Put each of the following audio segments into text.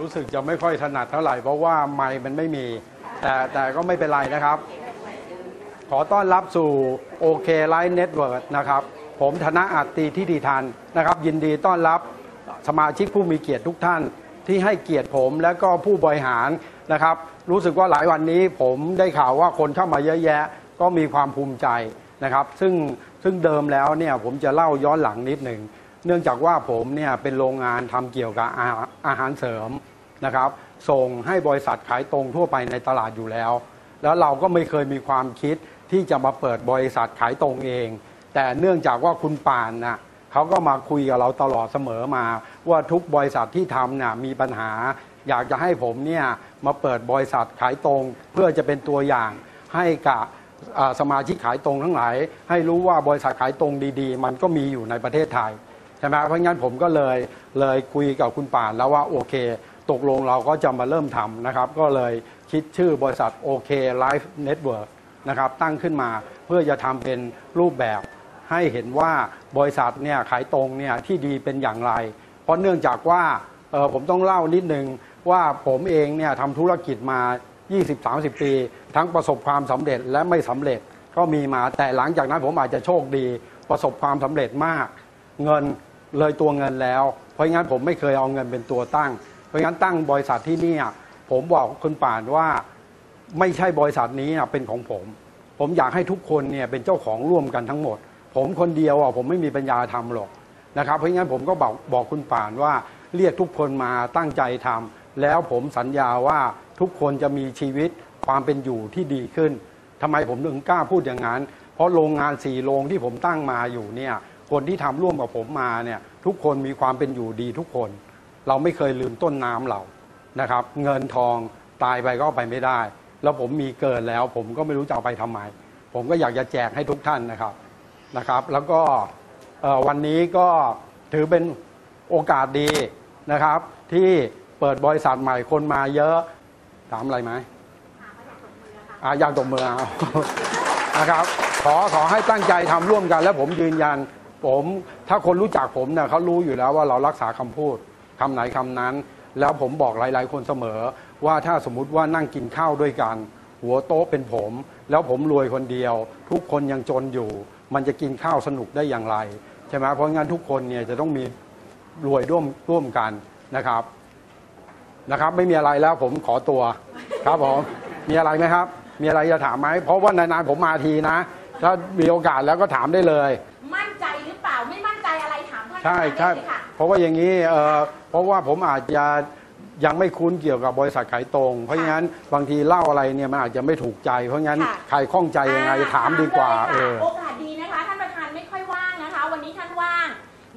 รู้สึกจะไม่ค่อยถนัดเท่าไหร่เพราะว่าไมค์มันไม่มี แต่แต่ก็ไม่เป็นไรนะครับ ขอต้อนรับสู่โอเคไลน์เน็ตเวิร์นะครับ ผมธนะอัตตีที่ดีทันนะครับ ยินดีต้อนรับสมาชิกผู้มีเกียรติทุกท่านที่ให้เกียรติผมและก็ผู้บริหารนะครับ รู้สึกว่าหลายวันนี้ผมได้ข่าวว่าคนเข้ามาเยอะแยะ ก็มีความภูมิใจนะครับ ซึ่งซึ่งเดิมแล้วเนี่ยผมจะเล่าย้อนหลังนิดหนึ่ง เนื่องจากว่าผมเนี่ยเป็นโรงงานทำเกี่ยวกับอาอาหารเสริมนะครับ ส่งให้บริษัทขายตรงทั่วไปในตลาดอยู่แล้ว แล้วเราก็ไม่เคยมีความคิดที่จะมาเปิดบริษัทขายตรงเอง แต่เนื่องจากว่าคุณป่านนะเขาก็มาคุยกับเราตลอดเสมอมา ว่าทุกบริษัทที่ทำเนี่ยมีปัญหา อยากจะให้ผมเนี่ยมาเปิดบริษัทขายตรง เพื่อจะเป็นตัวอย่างให้กับสมาชิกขายตรงทั้งหลาย ให้รู้ว่าบริษัทขายตรงดี ๆ มันก็มีอยู่ในประเทศไทย ใช่ไหมเพราะงั้นผมก็เลยเลยคุยกับคุณป่านแล้วว่าโอเค ตกลงเราก็จะมาเริ่มทำนะครับ ก็เลยคิดชื่อบริษัทโอเคไลฟ์เน็ตเวิร์กนะครับตั้งขึ้นมาเพื่อจะทำเป็นรูปแบบให้เห็นว่าบริษัทเนี่ยขายตรงเนี่ยที่ดีเป็นอย่างไร เพราะเนื่องจากว่าผมต้องเล่านิดนึงว่าผมเองเนี่ยทำธุรกิจมา 20-30 ปี ทั้งประสบความสำเร็จและไม่สำเร็จก็มีมาแต่หลังจากนั้นผมอาจจะโชคดี ประสบความสำเร็จมาก เงิน เลยตัวเงินแล้ว เพราะงั้นผมไม่เคยเอาเงินเป็นตัวตั้ง เพราะงั้นตั้งบริษัทที่นี่ผมบอกคุณป่านว่าไม่ใช่บริษัทนี้เป็นของผม ผมอยากให้ทุกคนเนี่ยเป็นเจ้าของร่วมกันทั้งหมด ผมคนเดียวอะผมไม่มีปัญญาทำหรอกนะครับ เพราะงั้นผมก็บอกบอกคุณป่านว่าเรียกทุกคนมาตั้งใจทำแล้วผมสัญญาว่าทุกคนจะมีชีวิตความเป็นอยู่ที่ดีขึ้นทำไมผมถึงกล้าพูดอย่างนั้น เพราะโรงงานสี่โรงที่ผมตั้งมาอยู่เนี่ย คนที่ทำร่วมกับผมมาเนี่ยทุกคนมีความเป็นอยู่ดีทุกคน เราไม่เคยลืมต้นน้ำเรานะครับ เงินทองตายไปก็เอาไปไม่ได้ แล้วผมมีเกินแล้ว ผมก็ไม่รู้จะเอาไปทำไม ผมก็อยากจะแจกให้ทุกท่านนะครับนะครับ แล้วก็เอ่อวันนี้ก็ถือเป็นโอกาสดีนะครับ ที่เปิดบริษัทใหม่คนมาเยอะถามอะไรไหมอะอยากตบมือเอานะครับ ขอขอให้ตั้งใจทำร่วมกัน แล้วผมยืนยัน ผมถ้าคนรู้จักผมเนี่ยเขารู้อยู่แล้วว่าเรารักษาคำพูดคำไหนคำนั้น แล้วผมบอกหลาย ๆ คนเสมอ ว่าถ้าสมมุติว่านั่งกินข้าวด้วยกัน หัวโต๊ะเป็นผม แล้วผมรวยคนเดียว ทุกคนยังจนอยู่ มันจะกินข้าวสนุกได้อย่างไรใช่ไหมเพราะงั้นทุกคนเนี่ยจะต้องมีรวยร่วมร่วมกันนะครับนะครับ ไม่มีอะไรแล้วผมขอตัว ครับผมมีอะไรไหมครับ มีอะไรจะถามไหมเพราะว่านานๆผมมาทีนะ ถ้ามีโอกาสแล้วก็ถามได้เลย ใช่ใช่ได้เลยค่ะเพราะว่าอย่างนี้เอ่อเพราะว่าผมอาจจะยังไม่คุ้นเกี่ยวกับบริษัทขายตรง เพราะงั้นบางทีเล่าอะไรเนี่ยมันอาจจะไม่ถูกใจ เพราะงั้นค่ะ ใครข้องใจยังไงถามดีกว่าถเอเลยอค่ะโอกาสดีนะคะ ท่านประธานไม่ค่อยว่างนะคะ วันนี้ท่านว่าง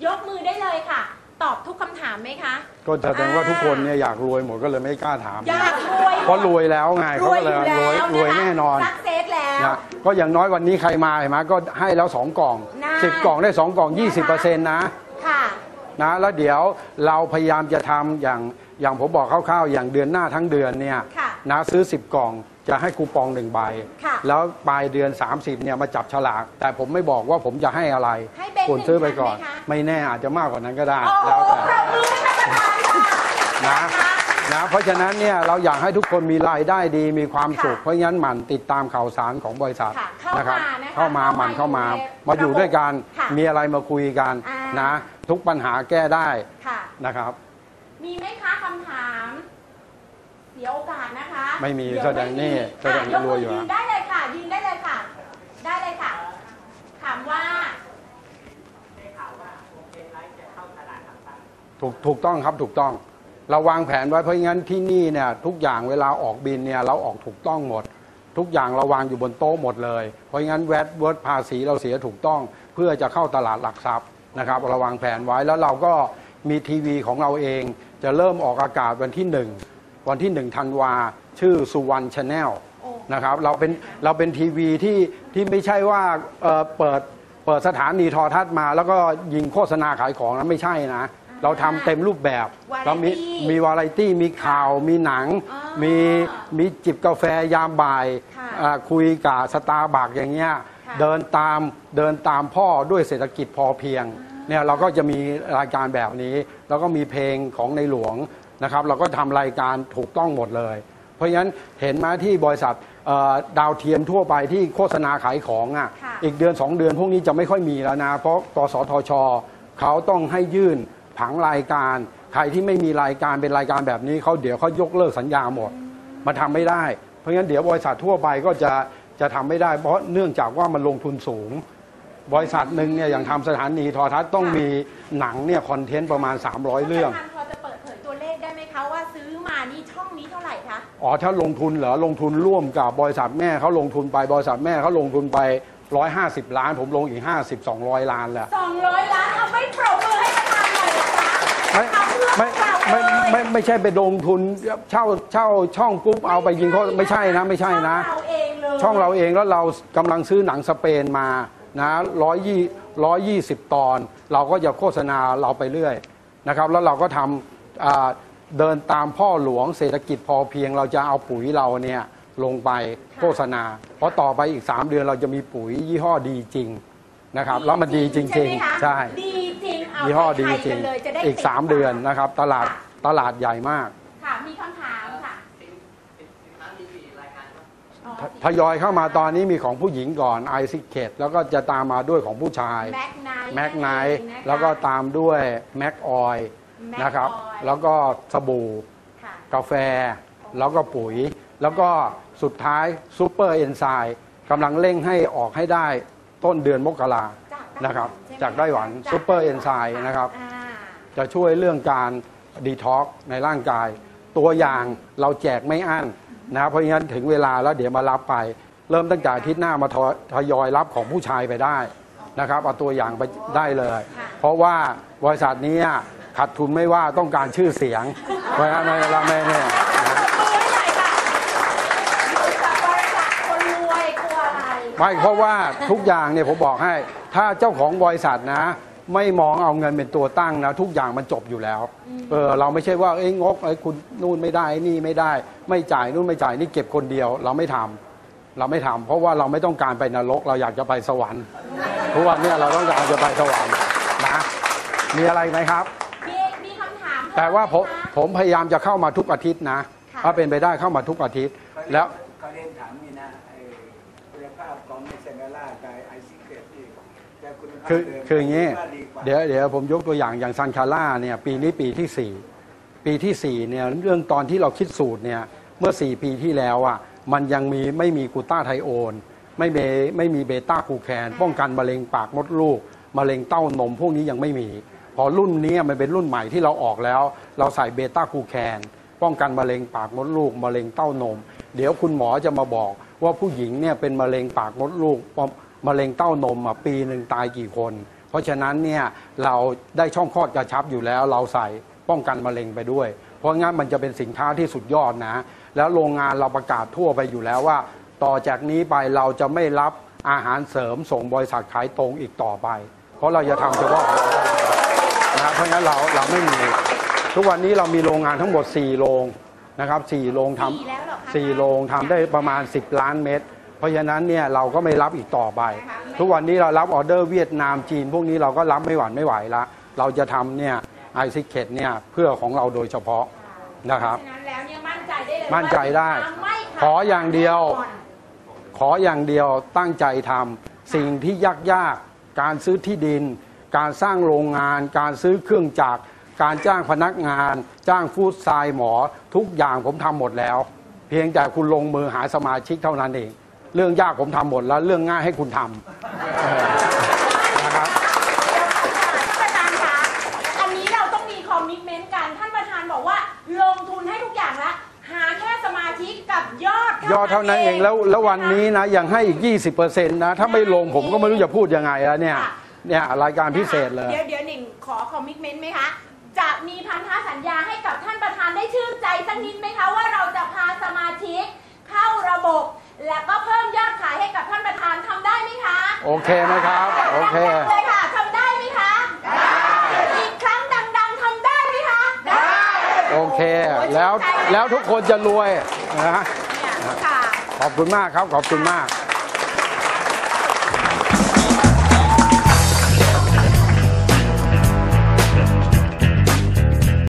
ยกมือได้เลยค่ะ ตอบทุกคำถามไหมคะ ก็แสดงว่าทุกคนเนี่ยอยากรวยหมดก็เลยไม่กล้าถาม อยากรวยเพราะรวยแล้วไงรเขาวยก็อเลยยู่แล้วรวยรวยแน่นอนสักเซสแล้ว นะก็อย่างน้อยวันนี้ใครมาเห็นไหมก็ให้แล้วสองกล่อง น่าสิบกล่องได้สองกล่องยี่สิบเปอร์เซ็นต์นะค่ะ นะแล้วเดี๋ยวเราพยายามจะทำอย่างอย่างผมบอกคร่าวๆ อย่างเดือนหน้าทั้งเดือนเนี่ยค่ะนะซื้อ 10 กล่องจะให้คูปองหนึ่งใบ ค่ะ แล้วปลายเดือน 30เนี่ยมาจับฉลาก แต่ผมไม่บอกว่าผมจะให้อะไรให้เป็นคุณซื้อไปก่อน หนึ่งพันไหมคะ ไม่แน่อาจจะมากกว่านั้นก็ได้โอ้โหแล้วแต่ ปรบมือให้ท่านประธานค่ะ นะนะเพราะฉะนั้นเนี่ยเราอยากให้ทุกคนมีรายได้ดีมีความสุข ค่ะเพราะงั้นหมั่นติดตามข่าวสารของบริษัทค่ะเข้านะครับมานะคะเข้ามาเข้ามาหมั่นเข้ามาอยู่ในมาอยู่ด้วยกันค่ะมีอะไรมาคุยกัน อ่า นนะ ทุกปัญหาแก้ได้ค่ะ นะครับ มีไหมคะคำถามเสียโอกาสนะคะไม่มีเยวแสดงนี่ไม่มีแสดงอะรวยอยู่กมือะยืนได้เลยค่ะยืนได้เลยค่ะ ได้เลยค่ะ ถามว่า ถูกถูกต้องครับถูกต้อง เราวางแผนไว้เพราะงั้นที่นี่เนี่ยทุกอย่างเวลาออกบินเนี่ยเราออกถูกต้องหมด ทุกอย่างเราวางอยู่บนโต๊ะหมดเลย เพราะงั้นแวดเวิร์ดภาษีเราเสียถูกต้อง เพื่อจะเข้าตลาดหลักทรัพย์ นะครับเราวางแผนไว้แล้วเราก็มีทีวีของเราเอง จะเริ่มออกอากาศวันที่หนึ่งวันที่หนึ่งธันวาชื่อสุวรรณชาแนลโอ้นะครับเราเป็นเราเป็นทีวีที่ที่ไม่ใช่ว่าเอ่อเปิดเปิดสถานีโทรทัศน์มา แล้วก็ยิงโฆษณาขายของนะไม่ใช่นะ เราทำเต็มรูปแบบเรามีมีวาไรตี้มีข่าวมีหนังอ่ามีมีจิบกาแฟยามบ่ายค่ะ อ่าคุยกับสตาร์บัคอย่างเงี้ยค่ะ เดินตามเดินตามพ่อด้วยเศรษฐกิจพอเพียงเนี่ยเราก็จะมีรายการแบบนี้ แล้วก็มีเพลงของในหลวงนะครับ เราก็ทำรายการถูกต้องหมดเลย เพราะฉะนั้นเห็นไหมาที่บริษัทเอ่อดาวเทียมทั่วไปที่โฆษณาขายของอะค่ะอีกเดือน 2 เดือนพวกนี้จะไม่ค่อยมีแล้วนะ เพราะกสทช เขาต้องให้ยื่นผังรายการ ใครที่ไม่มีรายการเป็นรายการแบบนี้เขาเดี๋ยวเขายกเลิกสัญญาหมดมาทำไม่ได้ เพราะฉะนั้นเดี๋ยวบริษัททั่วไปก็จะ จะทำไม่ได้ เพราะเนื่องจากว่ามันลงทุนสูง บริษัทหนึ่งเนี่ยอย่างทำสถานีโทรทัศน์ต้องมีหนังเนี่ยคอนเทนต์ประมาณ 300 เรื่องท่านพอจะเปิดเผยตัวเลขได้ไหมคะว่าซื้อมานี่ช่องนี้เท่าไหร่คะอ๋อถ้าลงทุนเหรอลงทุนร่วมกับบริษัทแม่เขาลงทุนไปบริษัทแม่เขาลงทุนไป 150 ล้าน ผมลงอีก 50 200 ล้านแหละ200 ล้านเอาไม่ปรบมือให้ประธานหน่อยเหรอคะไม่ทำเพื่อไม่เราไม่เลยไม่ไม่ใช่ไปลงทุนเช่าเช่าช่องปุ๊บเอาไปยิงเขาไม่ใช่นะ ไม่ใช่นะช่องเราเองเลย ช่องเราเองแล้วเรากำลังซื้อหนังสเปนมานะร้อยยี่ร้อยยี่สิบตอน เราก็จะโฆษณาเราไปเรื่อยนะครับ แล้วเราก็ทำอ่าเดินตามพ่อหลวงเศรษฐกิจพอเพียงเราจะเอาปุ๋ยเราเนี่ยลงไปโฆษณา เพราะต่อไปอีก 3 เดือนเราจะมีปุ๋ยยี่ห้อดีจริงนะครับ แล้วมันดีจริงใช่ไหมคะๆใช่ดีจริงเอายี่ห้อดีไทยจริงกันเลยจะได้อีกติด3เดือนนะครับ ตลาดค่ะตลาดใหญ่มาก ค่ะ มีคำถามค่ะอ๋อ ทยอยเข้ามาตอนนี้มีของผู้หญิงก่อนไอซิเคตแล้วก็จะตามมาด้วยของผู้ชายแม็กไนท์แม็กไนนั่นท์เองนะคะแล้วก็ตามด้วยแม็กออย Mac นะครับ Oil แล้วก็สบู่ค่ะกาแฟ แล้วก็ปุ๋ย แล้วก็สุดท้ายซูเปอร์เอนไซม์กำลังเร่งให้ออกให้ได้ต้นเดือนมกราจากไต้หวันนะครับใช่ไหมจากไต้หวันจากซูเปอร์เอนไซม์นะครับอ่าจะช่วยเรื่องการดีท็อกในร่างกาย ตัวอย่างเราแจกไม่อั้น นะครับเพราะงั้นถึงเวลาแล้วเดี๋ยวมารับไป เริ่มตั้งแต่อาทิตย์หน้ามาทยทยอยรับของผู้ชายไปได้นะครับเอาตัวอย่างไปได้เลย เพราะว่าบริษัทนี้ขาดทุนไม่ว่าต้องการชื่อเสียงเพราะฉะนั้นเราไม่เนี่ยนะตัวใหญ่ค่ะบริษัทบริษัทคนรวยกลัวอะไรไม่เพราะว่าทุกอย่างเนี่ยผมบอกให้ ถ้าเจ้าของบริษัทนะ ไม่มองเอาเงินเป็นตัวตั้งนะทุกอย่างมันจบอยู่แล้วเออเราไม่ใช่ว่าเอ้ยงกไอ้ยคุณนู่นไม่ได้นี่ไม่ได้ ไม่จ่ายนู่นไม่จ่ายนี่เก็บคนเดียว เราไม่ทำเราไม่ทำเพราะว่าเราไม่ต้องการไปนรก เราอยากจะไปสวรรค์ทุกวันเนี้เราต้องการจะไปสวรรค์นะมีอะไรไหมครับมีมีคำถามแต่ว่าผมเพิ่ไหคะผมพยายามจะเข้ามาทุกอาทิตย์นะค่ะถ้าเป็นไปได้เข้ามาทุกอาทิตย์แล้ว เขาเรียนถามนี่นะไอ้คุณภาพของเซนเนล่ากับไอซิเกตนี่แต่ คุณภาพคือเดิมคืออย่างนี้ว่าดีกว่าเดี๋ยวเดี๋ยวผมยกตัวอย่างอย่างซันคาร่าเนี่ยปีนี้ปีที่ 4 ปีที่ 4เนี่ยเรื่องตอนที่เราคิดสูตรเนี่ยเมื่อ 4 ปีที่แล้วอะมันยังมีไม่มีกลูต้าไทโอน ไม่มีไม่มีเบต้าคูแคนป้องกันมะเร็งปากมดลูกมะเร็งเต้านมพวกนี้ยังไม่มี พอรุ่นนี้มันเป็นรุ่นใหม่ที่เราออกแล้ว เราใส่เบต้าคูแคนป้องกันมะเร็งปากมดลูกมะเร็งเต้านม เดี๋ยวคุณหมอจะมาบอกว่าผู้หญิงเนี่ยเป็นมะเร็งปากมดลูก มะเร็งเต้านมอะปีหนึ่งตายกี่คน เพราะฉะนั้นเนี่ยเราได้ช่องคลอดกระชับอยู่แล้ว เราใส่ป้องกันมะเร็งไปด้วย เพราะงั้นมันจะเป็นสินค้าที่สุดยอดนะ แล้วโรงงานเราประกาศทั่วไปอยู่แล้วว่า ต่อจากนี้ไปเราจะไม่รับอาหารเสริมส่งบริษัทขายตรงอีกต่อไป เพราะเราจะทำเฉพาะของเรานะเพราะงั้นเราเราไม่มีทุกวันนี้เรามีโรงงานทั้งหมด 4 โรงนะครับ4โรงทำสี่แล้วเหรอคะสี่โรงทำได้ประมาณ 10 ล้านเม็ดเพ ราะฉะนั้นเนี่ยเราก็ไม่รับอีกต่อไป ทุกวันนี้เรารับออเดอร์เวียดนามจีน พวกนี้เราก็รับไม่หวั่นไม่ไหวละ เราจะทำเนี่ยไอซิเคตเนี่ยเพื่อของเราโดยเฉพาะนะครับ ฉะนั้นแล้วเนี่ยมั่นใจได้เลยมั่นใจได้ ว่าสินค้าไม่ขาขออย่างเดียว แน่นอน ขออย่างเดียวตั้งใจทำสิ่งที่ยากยากๆ การซื้อที่ดิน การสร้างโรงงาน การซื้อเครื่องจักร การจ้างพนักงาน จ้างฟู้ดไซด์หมอ ทุกอย่างผมทำหมดแล้ว เพียงแต่คุณลงมือหาสมาชิกเท่านั้นเอง เรื่องยากผมทำหมดแล้ว เรื่องง่ายให้คุณทำเออนะครับท่านประธานคะอันนี้เราต้องมีคอมมิชเมนต์กัน ท่านประธานบอกว่า ลงทุนให้ทุกอย่างแล้วหาแค่สมาชิกกับยอดยอดเท่านั้นเองแล้วแล้ววันนี้นะยังให้อีก 20%นะถ้าไม่ลงผมก็ไม่รู้จะพูดยังไงแล้วเนี่ยเนี่ยรายการพิเศษเลย เดี๋ยวเดี๋ยวหนิงขอคอมมิชเมนต์ไหมคะจะให้ชื่นใจสักนิดไหมคะว่าเราจะพาสมาชิกเข้าระบบ และก็เพิ่มยอดขายให้กับท่านประธานทำได้ไหมคะโอเคไหมครับ โอเค ดังๆเลยค่ะทำได้ไหมคะได้อีกครั้งดังๆทำได้ไหมคะได้โอเค แล้วแล้วทุกคนจะรวยนะฮะ ค่ะ ขอบคุณมากครับ ขอบคุณมาก